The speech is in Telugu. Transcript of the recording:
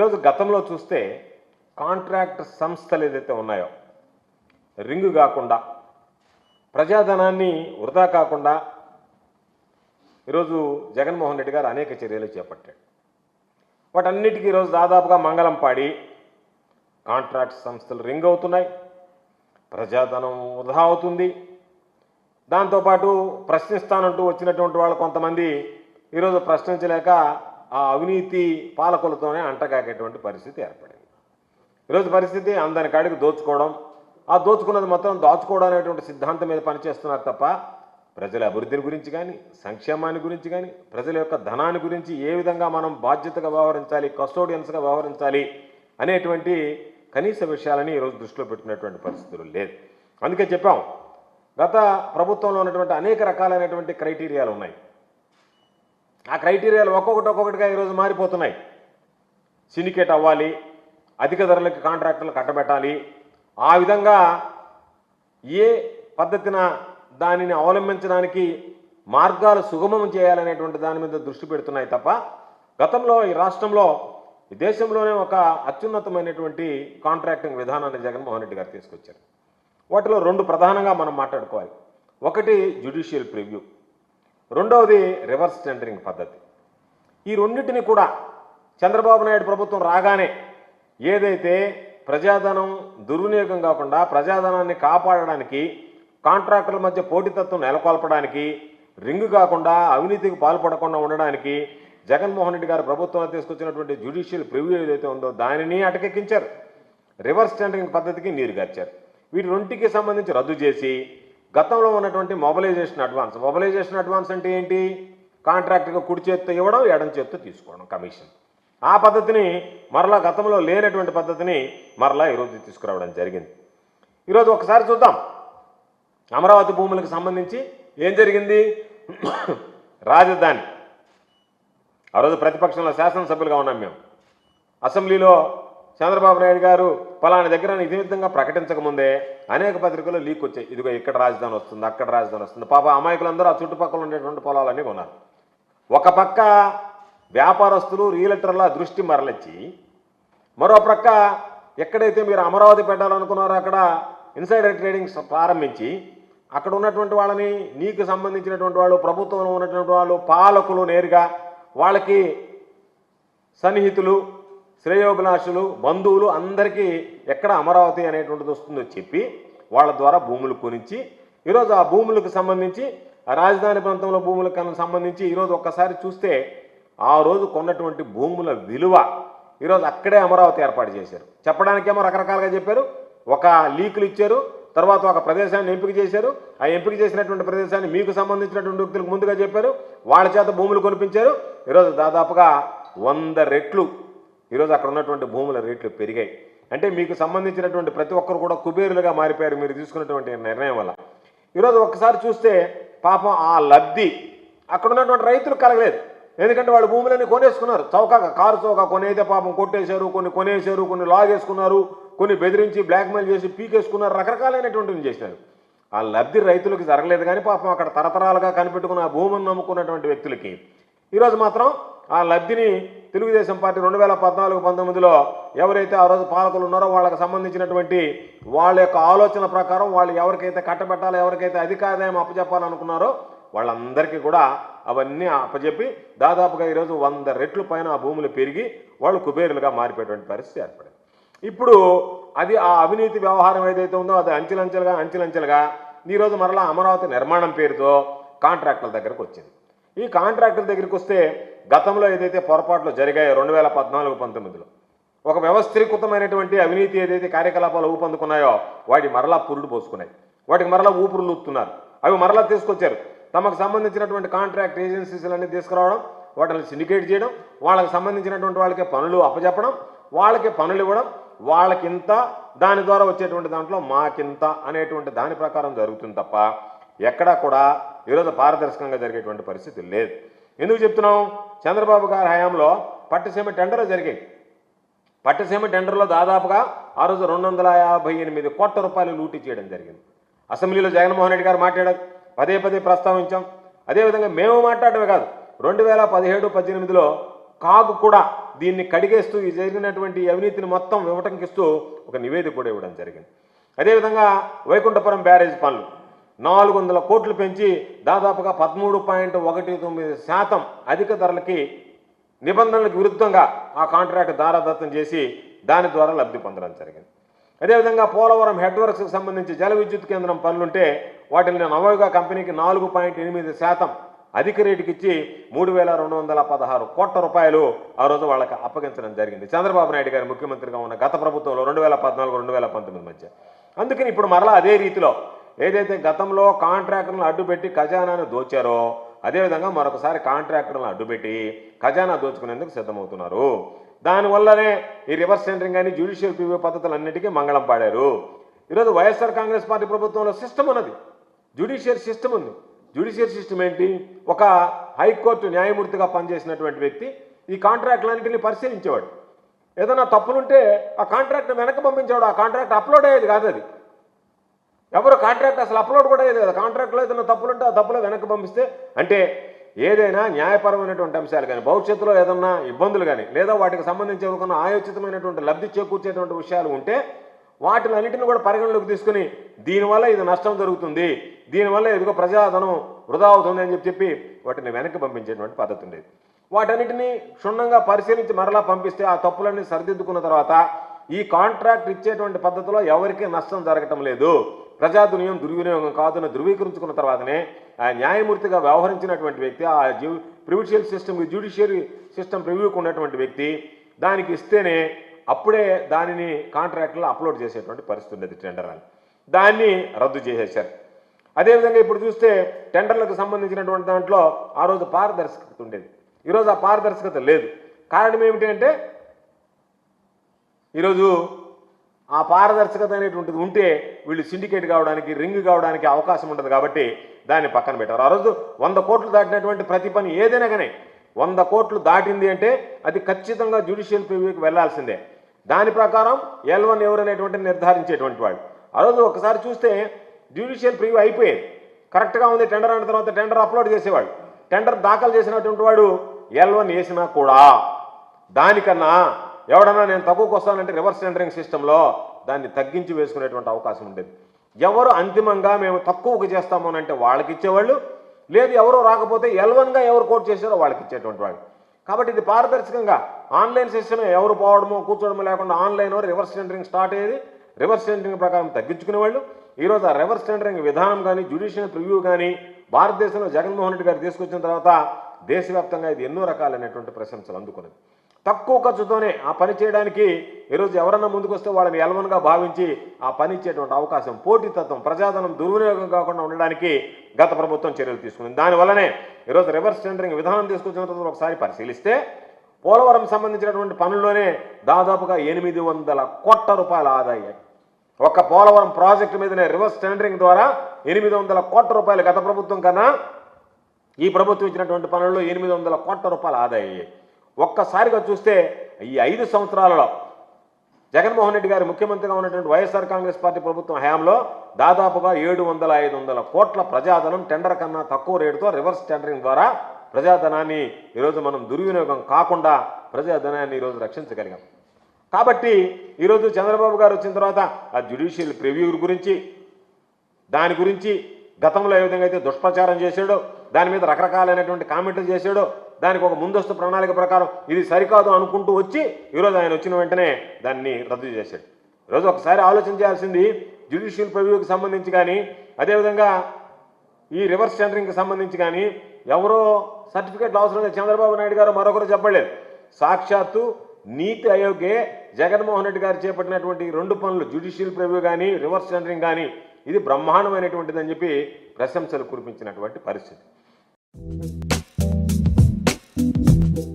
ఈరోజు గతంలో చూస్తే కాంట్రాక్ట్ సంస్థలు ఏదైతే ఉన్నాయో రింగు కాకుండా ప్రజాధనాన్ని వృధా కాకుండా ఈరోజు జగన్మోహన్ రెడ్డి గారు అనేక చర్యలు చేపట్టాడు వాటన్నిటికీ ఈరోజు దాదాపుగా మంగళం పాడి కాంట్రాక్ట్ సంస్థలు రింగ్ అవుతున్నాయి ప్రజాధనం వృధా అవుతుంది. దాంతోపాటు ప్రశ్నిస్తానంటూ వచ్చినటువంటి వాళ్ళు కొంతమంది ఈరోజు ప్రశ్నించలేక ఆ అవినీతి పాలకులతోనే అంటగాకేటువంటి పరిస్థితి ఏర్పడింది. ఈరోజు పరిస్థితి అందని కాడికి దోచుకోవడం ఆ దోచుకున్నది మొత్తం దాచుకోవడం అనేటువంటి సిద్ధాంతం మీద పనిచేస్తున్నారు తప్ప ప్రజల అభివృద్ధిని గురించి కానీ సంక్షేమాన్ని గురించి కానీ ప్రజల యొక్క ధనాన్ని గురించి ఏ విధంగా మనం బాధ్యతగా వ్యవహరించాలి కస్టోడియన్స్గా వ్యవహరించాలి అనేటువంటి కనీస విషయాలని ఈరోజు దృష్టిలో పెట్టుకునేటువంటి పరిస్థితులు లేదు. అందుకే చెప్పాం గత ప్రభుత్వంలో ఉన్నటువంటి అనేక రకాలైనటువంటి క్రైటీరియాలు ఉన్నాయి. ఆ క్రైటీరియాలు ఒక్కొక్కటి ఒక్కొక్కటిగా ఈరోజు మారిపోతున్నాయి. సిండికేట్ అవ్వాలి అధిక ధరలకు కాంట్రాక్టులు కట్టబెట్టాలి. ఆ విధంగా ఏ పద్ధతిన దానిని అవలంబించడానికి మార్గాలు సుగమం చేయాలనేటువంటి దాని మీద దృష్టి పెడుతున్నాయి తప్ప గతంలో ఈ రాష్ట్రంలో ఈ దేశంలోనే ఒక అత్యున్నతమైనటువంటి కాంట్రాక్టింగ్ విధానాన్ని జగన్మోహన్ రెడ్డి గారు తీసుకొచ్చారు. వాటిలో రెండు ప్రధానంగా మనం మాట్లాడుకోవాలి. ఒకటి జ్యుడిషియల్ ప్రివ్యూ. రెండవది రివర్స్ టెండరింగ్ పద్ధతి. ఈ రెండింటిని కూడా చంద్రబాబు నాయుడు ప్రభుత్వం రాగానే ఏదైతే ప్రజాధనం దుర్వినియోగం కాకుండా ప్రజాధనాన్ని కాపాడడానికి కాంట్రాక్టుల మధ్య పోటీతత్వం నెలకొల్పడానికి రింగు కాకుండా అవినీతికి పాల్పడకుండా ఉండడానికి జగన్మోహన్ రెడ్డి గారు ప్రభుత్వంలో తీసుకొచ్చినటువంటి జ్యుడిషియల్ ప్రివ్యూ ఏదైతే ఉందో దానిని అటకెక్కించారు. రివర్స్ టెండరింగ్ పద్ధతికి నీరు గార్చారు. వీటి రెంటికి సంబంధించి రద్దు చేసి గతంలో ఉన్నటువంటి మొబలైజేషన్ అడ్వాన్స్. మొబలైజేషన్ అడ్వాన్స్ అంటే ఏంటి? కాంట్రాక్ట్గా కుడి చేత్తో ఇవ్వడం ఎడం చేత్తో తీసుకోవడం కమిషన్. ఆ పద్ధతిని మరలా గతంలో లేనటువంటి పద్ధతిని మరలా ఈరోజు తీసుకురావడం జరిగింది. ఈరోజు ఒకసారి చూద్దాం. అమరావతి భూములకు సంబంధించి ఏం జరిగింది? రాజధాని. ఆ రోజు ప్రతిపక్షంలో శాసనసభ్యులుగా ఉన్నాం మేము. అసెంబ్లీలో చంద్రబాబు నాయుడు గారు పలానా దగ్గర ఇదే విధంగా ప్రకటించకముందే అనేక పత్రికలు లీక్ వచ్చాయి. ఇదిగో ఇక్కడ రాజధాని వస్తుంది అక్కడ రాజధాని వస్తుంది. పాప అమాయకులందరూ ఆ చుట్టుపక్కల ఉండేటువంటి పొలాలన్నీ కొన్నారు. ఒక పక్క వ్యాపారస్తులు రియల్టర్ల దృష్టి మరలిచ్చి మరో ప్రక్క ఎక్కడైతే మీరు అమరావతి పెట్టాలనుకున్నారో అక్కడ ఇన్సైడర్ ట్రేడింగ్ ప్రారంభించి అక్కడ ఉన్నటువంటి వాళ్ళని నీకు సంబంధించినటువంటి వాళ్ళు ప్రభుత్వంలో ఉన్నటువంటి వాళ్ళు పాలకులు నేరుగా వాళ్ళకి సన్నిహితులు శ్రేయోభిలాషులు బంధువులు అందరికీ ఎక్కడ అమరావతి అనేటువంటిది వస్తుందో చెప్పి వాళ్ళ ద్వారా భూములు కొనించి ఈరోజు ఆ భూములకు సంబంధించి ఆ రాజధాని ప్రాంతంలో భూములకు సంబంధించి ఈరోజు ఒక్కసారి చూస్తే ఆ రోజు కొన్నటువంటి భూముల విలువ ఈరోజు అక్కడే అమరావతి ఏర్పాటు చేశారు. చెప్పడానికేమో రకరకాలుగా చెప్పారు. ఒక లీకులు ఇచ్చారు. తర్వాత ఒక ప్రదేశాన్ని ఎంపిక చేశారు. ఆ ఎంపిక చేసినటువంటి ప్రదేశాన్ని మీకు సంబంధించినటువంటి వ్యక్తులకు ముందుగా చెప్పారు. వాళ్ళ చేత భూములు కొనిపించారు. ఈరోజు దాదాపుగా వంద రెట్లు ఈరోజు అక్కడ ఉన్నటువంటి భూముల రేట్లు పెరిగాయి. అంటే మీకు సంబంధించినటువంటి ప్రతి ఒక్కరు కూడా కుబేరులుగా మారిపోయారు మీరు తీసుకున్నటువంటి నిర్ణయం వల్ల. ఈరోజు ఒక్కసారి చూస్తే పాపం ఆ లబ్ధి అక్కడ ఉన్నటువంటి రైతులు కలగలేదు. ఎందుకంటే వాళ్ళు భూములన్నీ కొనేసుకున్నారు. చౌకగా కారు చౌక కొనైతే పాపం కొట్టేశారు కొన్ని కొనేశారు కొన్ని లాగేసుకున్నారు కొన్ని బెదిరించి బ్లాక్మెయిల్ చేసి పీకేసుకున్నారు రకరకాలైనటువంటివి చేశారు. ఆ లబ్ధి రైతులకు జరగలేదు కానీ పాపం అక్కడ తరతరాలుగా కనిపెట్టుకున్న ఆ భూమిని నమ్ముకున్నటువంటి వ్యక్తులకి ఈరోజు మాత్రం ఆ లబ్ధిని తెలుగుదేశం పార్టీ రెండు వేల పద్నాలుగు పంతొమ్మిదిలో ఎవరైతే ఆ రోజు పాలకులు ఉన్నారో వాళ్ళకి సంబంధించినటువంటి వాళ్ళ యొక్క ఆలోచన ప్రకారం వాళ్ళు ఎవరికైతే కట్టబెట్టాలో ఎవరికైతే అధికారం అప్పచెప్పాలనుకున్నారో వాళ్ళందరికీ కూడా అవన్నీ అప్పచెప్పి దాదాపుగా ఈరోజు వంద రెట్లు పైన ఆ భూములు పెరిగి వాళ్ళు కుబేరులుగా మారిపోయేటువంటి పరిస్థితి ఏర్పడింది. ఇప్పుడు అది ఆ అవినీతి వ్యవహారం ఏదైతే ఉందో అది అంచెలంచెలుగా అంచెలంచెలుగా ఈరోజు మరలా అమరావతి నిర్మాణం పేరుతో కాంట్రాక్టుల దగ్గరకు వచ్చింది. ఈ కాంట్రాక్టుల దగ్గరికి వస్తే గతంలో ఏదైతే పొరపాట్లు జరిగాయో రెండు వేల పద్నాలుగు పంతొమ్మిదిలో ఒక వ్యవస్థీకృతమైనటువంటి అవినీతి ఏదైతే కార్యకలాపాలు ఊపందుకున్నాయో వాటి మరలా పురుడు పోసుకున్నాయి. వాటికి మరలా ఊపిరులు ఊపుతున్నారు అవి మరలా తీసుకొచ్చారు. తమకు సంబంధించినటువంటి కాంట్రాక్ట్ ఏజెన్సీస్లన్నీ తీసుకురావడం వాటిని సిండికేట్ చేయడం వాళ్ళకి సంబంధించినటువంటి వాళ్ళకి పనులు అప్పచెప్పడం వాళ్ళకి పనులు ఇవ్వడం వాళ్ళకింత దాని ద్వారా వచ్చేటువంటి దాంట్లో మాకింత అనేటువంటి దాని ప్రకారం జరుగుతుంది తప్ప ఎక్కడా కూడా ఈరోజు పారదర్శకంగా జరిగేటువంటి పరిస్థితి లేదు. ఎందుకు చెప్తున్నాం? చంద్రబాబు గారి హయాంలో పట్టుసీమ టెండర్ జరిగాయి. పట్టుసీమ టెండర్లో దాదాపుగా ఆ రోజు రెండు వందల యాభై ఎనిమిది కోట్ల రూపాయలు లూటీ చేయడం జరిగింది. అసెంబ్లీలో జగన్మోహన్ రెడ్డి గారు మాట్లాడారు. పదే పదే ప్రస్తావించాం. అదేవిధంగా మేము మాట్లాడమే కాదు రెండు వేల పదిహేడు పద్దెనిమిదిలో కాగు కూడా దీన్ని కడిగేస్తూ ఈ జరిగినటువంటి అవినీతిని మొత్తం వివటంకిస్తూ ఒక నివేదిక కూడా ఇవ్వడం జరిగింది. అదేవిధంగా వైకుంఠపురం బ్యారేజ్ పనులు. నాలుగు వందల కోట్లు పెంచి దాదాపుగా పదమూడు పాయింట్ ఒకటి తొమ్మిది శాతం అధిక ధరలకి నిబంధనలకు విరుద్ధంగా ఆ కాంట్రాక్ట్ దారాదత్తం చేసి దాని ద్వారా లబ్ధి పొందడం జరిగింది. అదేవిధంగా పోలవరం హెడ్వర్క్స్కి సంబంధించి జల విద్యుత్ కేంద్రం పనులుంటే వాటిని నవయుగ కంపెనీకి నాలుగు పాయింట్ ఎనిమిది శాతం అధిక రేటుకి ఇచ్చి మూడు వేల రెండు వందల పదహారు కోట్ల రూపాయలు ఆ రోజు వాళ్ళకి అప్పగించడం జరిగింది. చంద్రబాబు నాయుడు గారు ముఖ్యమంత్రిగా ఉన్న గత ప్రభుత్వంలో రెండు వేల పద్నాలుగు రెండు వేల పంతొమ్మిది మధ్య. అందుకని ఇప్పుడు మరలా అదే రీతిలో ఏదైతే గతంలో కాంట్రాక్టర్లను అడ్డుపెట్టి ఖజానాను దోచారో అదేవిధంగా మరొకసారి కాంట్రాక్టర్లను అడ్డుపెట్టి ఖజానా దోచుకునేందుకు సిద్ధమవుతున్నారు. దానివల్లనే ఈ రివర్స్ సెంటరింగ్ కానీ జ్యుడిషియల్ ప్రివ్యూ పద్ధతులన్నిటికీ మంగళం పాడారు. ఈరోజు వైఎస్ఆర్ కాంగ్రెస్ పార్టీ ప్రభుత్వంలో సిస్టమ్ ఉన్నది. జ్యుడిషియల్ సిస్టమ్ ఉంది. జ్యుడిషియల్ సిస్టమ్ ఏంటి? ఒక హైకోర్టు న్యాయమూర్తిగా పనిచేసినటువంటి వ్యక్తి ఈ కాంట్రాక్టులన్నింటినీ పరిశీలించేవాడు. ఏదైనా తప్పులుంటే ఆ కాంట్రాక్ట్ వెనక్కి పంపించేవాడు. ఆ కాంట్రాక్ట్ అప్లోడ్ అయ్యేది కాదు అది. ఎవరు కాంట్రాక్ట్ అసలు అప్లోడ్ కూడా లేదు కాంట్రాక్ట్లో ఏదైనా తప్పులుంటే ఆ తప్పులో వెనక్కి పంపిస్తే అంటే ఏదైనా న్యాయపరమైనటువంటి అంశాలు కానీ భవిష్యత్తులో ఏదన్నా ఇబ్బందులు కానీ లేదా వాటికి సంబంధించి ఎవరికన్నా ఆయోచితమైనటువంటి లబ్ధి చేకూర్చేటువంటి విషయాలు ఉంటే వాటిని అన్నింటిని కూడా పరిగణలోకి తీసుకుని దీనివల్ల ఇది నష్టం జరుగుతుంది. దీనివల్ల ఇదిగో ప్రజాధనం వృధా అవుతుంది అని చెప్పి చెప్పి వాటిని వెనక్కి పంపించేటువంటి పద్ధతి ఉండేది. వాటన్నిటిని క్షుణ్ణంగా పరిశీలించి మరలా పంపిస్తే ఆ తప్పులన్నీ సరిదిద్దుకున్న తర్వాత ఈ కాంట్రాక్ట్ ఇచ్చేటువంటి పద్ధతిలో ఎవరికీ నష్టం జరగటం లేదు. ప్రజాదునియం దుర్వినియోగం కాదని ధృవీకరించుకున్న తర్వాతనే ఆ న్యాయమూర్తిగా వ్యవహరించినటువంటి వ్యక్తి ఆ జ్యూ ప్రివిషియల్ సిస్టమ్ జ్యుడిషియరీ సిస్టమ్ రివ్యూకి ఉన్నటువంటి వ్యక్తి దానికి ఇస్తేనే అప్పుడే దానిని కాంట్రాక్ట్లో అప్లోడ్ చేసేటువంటి పరిస్థితి ఉండేది టెండర్ అని దాన్ని రద్దు చేసేశారు. అదేవిధంగా ఇప్పుడు చూస్తే టెండర్లకు సంబంధించినటువంటి దాంట్లో ఆ రోజు పారదర్శకత ఉండేది. ఈరోజు ఆ పారదర్శకత లేదు. కారణం ఏమిటి అంటే ఈరోజు ఆ పారదర్శకత అనేటువంటిది ఉంటే వీళ్ళు సిండికేట్ కావడానికి రింగ్ కావడానికి అవకాశం ఉండదు కాబట్టి దాన్ని పక్కన పెట్టారు. ఆ రోజు వంద కోట్లు దాటినటువంటి ప్రతి పని ఏదైనా కానీ వంద కోట్లు దాటింది అంటే అది ఖచ్చితంగా జ్యుడిషియల్ ప్రివ్యూకి వెళ్ళాల్సిందే. దాని ప్రకారం ఎల్ వన్ ఎవరనేటువంటి నిర్ధారించేటువంటి వాడు ఆ రోజు ఒకసారి చూస్తే జ్యుడిషియల్ ప్రివ్యూ అయిపోయేది. కరెక్ట్గా ఉంది టెండర్ అయిన తర్వాత టెండర్ అప్లోడ్ చేసేవాడు టెండర్ దాఖలు చేసినటువంటి వాడు ఎల్ వన్ వేసినా కూడా దానికన్నా ఎవడన్నా నేను తక్కువకు వస్తానంటే రివర్స్ టెండరింగ్ సిస్టంలో దాన్ని తగ్గించి వేసుకునేటువంటి అవకాశం ఉండేది. ఎవరు అంతిమంగా మేము తక్కువకు చేస్తాము అంటే వాళ్ళకి ఇచ్చేవాళ్ళు లేదు ఎవరో రాకపోతే ఎల్వన్గా ఎవరు కోట్ చేశారో వాళ్ళకి ఇచ్చేటువంటి వాళ్ళు. కాబట్టి ఇది పారదర్శకంగా ఆన్లైన్ సిస్టమే ఎవరు పోవడమో కూర్చోవడమో లేకుండా ఆన్లైన్ రివర్స్ టెండరింగ్ స్టార్ట్ అయ్యేది. రివర్స్ టెండరింగ్ ప్రకారం తగ్గించుకునేవాళ్ళు. ఈరోజు ఆ రివర్స్ టెండరింగ్ విధానం కానీ జ్యుడిషియల్ ప్రివ్యూ కానీ భారతదేశంలో జగన్మోహన్ రెడ్డి గారు తీసుకొచ్చిన తర్వాత దేశవ్యాప్తంగా ఇది ఎన్నో రకాలైనటువంటి ప్రశంసలు అందుకున్నది. తక్కువ ఖర్చుతోనే ఆ పని చేయడానికి ఈరోజు ఎవరన్నా ముందుకొస్తే వాళ్ళని ఎలవన్గా భావించి ఆ పని ఇచ్చేటువంటి అవకాశం పోటీతత్వం ప్రజాధనం దుర్వినియోగం కాకుండా ఉండడానికి గత ప్రభుత్వం చర్యలు తీసుకుంది. దానివల్లనే ఈరోజు రివర్స్ టెండరింగ్ విధానం తీసుకొచ్చిన తర్వాత ఒకసారి పరిశీలిస్తే పోలవరం సంబంధించినటువంటి పనుల్లోనే దాదాపుగా ఎనిమిది వందల కోట్ల రూపాయల ఆదాయం. ఒక పోలవరం ప్రాజెక్టు మీదనే రివర్స్ టెండరింగ్ ద్వారా ఎనిమిది వందల కోట్ల రూపాయలు గత ప్రభుత్వం కన్నా ఈ ప్రభుత్వం ఇచ్చినటువంటి పనుల్లో ఎనిమిది వందల కోట్ల రూపాయలు ఆదాయం ఒక్కసారిగా చూస్తే ఈ ఐదు సంవత్సరాలలో జగన్మోహన్ రెడ్డి గారు ముఖ్యమంత్రిగా ఉన్నటువంటి వైఎస్ఆర్ కాంగ్రెస్ పార్టీ ప్రభుత్వం హయాంలో దాదాపుగా ఏడు వందల ఐదు వందల కోట్ల ప్రజాధనం టెండర్ కన్నా తక్కువ రేటుతో రివర్స్ టెండరింగ్ ద్వారా ప్రజాధనాన్ని ఈరోజు మనం దుర్వినియోగం కాకుండా ప్రజాధనాన్ని ఈరోజు రక్షించగలిగాం. కాబట్టి ఈరోజు చంద్రబాబు గారు వచ్చిన తర్వాత ఆ జ్యుడిషియల్ ప్రివ్యూ గురించి దాని గురించి గతంలో ఏ విధంగా అయితే దుష్ప్రచారం చేశాడో దాని మీద రకరకాలైనటువంటి కామెంట్లు చేశాడో దానికి ఒక ముందస్తు ప్రణాళిక ప్రకారం ఇది సరికాదు అనుకుంటూ వచ్చి ఈరోజు ఆయన వచ్చిన వెంటనే దాన్ని రద్దు చేశాడు. ఈరోజు ఒకసారి ఆలోచన చేయాల్సింది జ్యుడిషియల్ ప్రివ్యూకి సంబంధించి కానీ అదేవిధంగా ఈ రివర్స్ టెండరింగ్కి సంబంధించి కానీ ఎవరో సర్టిఫికేట్లు అవసరం లేదు చంద్రబాబు నాయుడు గారు మరొకరు చెప్పలేదు. సాక్షాత్తు నీతి ఆయోగే జగన్మోహన్ రెడ్డి గారు చేపట్టినటువంటి రెండు పనులు జ్యుడిషియల్ ప్రివ్యూ కానీ రివర్స్ టెండరింగ్ కానీ ఇది బ్రహ్మాండమైనటువంటిది అని చెప్పి ప్రశంసలు కురిపించినటువంటి పరిస్థితి.